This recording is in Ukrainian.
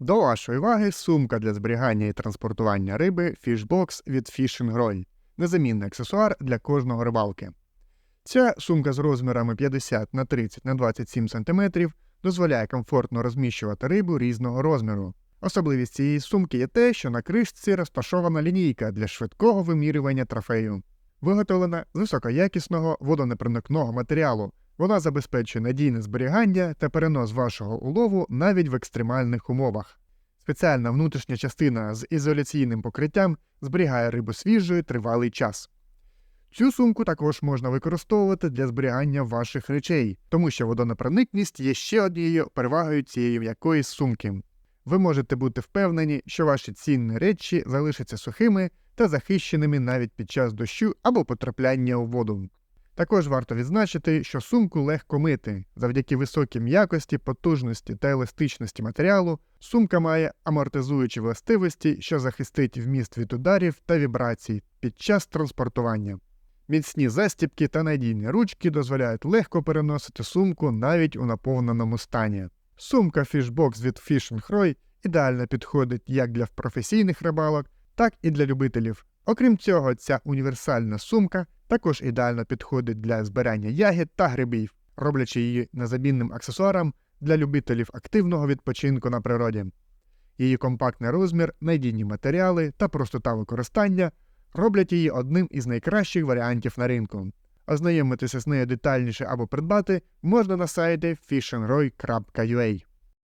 До вашої уваги сумка для зберігання і транспортування риби Fishbox від Fishing Roy. Незамінний аксесуар для кожного рибалки. Ця сумка з розмірами 50 на 30 на 27 см дозволяє комфортно розміщувати рибу різного розміру. Особливість цієї сумки є те, що на кришці розташована лінійка для швидкого вимірювання трофею. Виготовлена з високоякісного водонепроникного матеріалу. Вона забезпечує надійне зберігання та перенос вашого улову навіть в екстремальних умовах. Спеціальна внутрішня частина з ізоляційним покриттям зберігає рибу свіжою тривалий час. Цю сумку також можна використовувати для зберігання ваших речей, тому що водонепроникність є ще однією перевагою цієї м'якої сумки. Ви можете бути впевнені, що ваші цінні речі залишаться сухими та захищеними навіть під час дощу або потрапляння у воду. Також варто відзначити, що сумку легко мити. Завдяки високій м'якості, потужності та еластичності матеріалу, сумка має амортизуючі властивості, що захистить вміст від ударів та вібрацій під час транспортування. Міцні застібки та надійні ручки дозволяють легко переносити сумку навіть у наповненому стані. Сумка Fishbox від Fishing Roy ідеально підходить як для професійних рибалок, так і для любителів. Окрім цього, ця універсальна сумка також ідеально підходить для збирання ягід та грибів, роблячи її незамінним аксесуаром для любителів активного відпочинку на природі. Її компактний розмір, надійні матеріали та простота використання роблять її одним із найкращих варіантів на ринку. Ознайомитися з нею детальніше або придбати можна на сайті fishandroy.ua.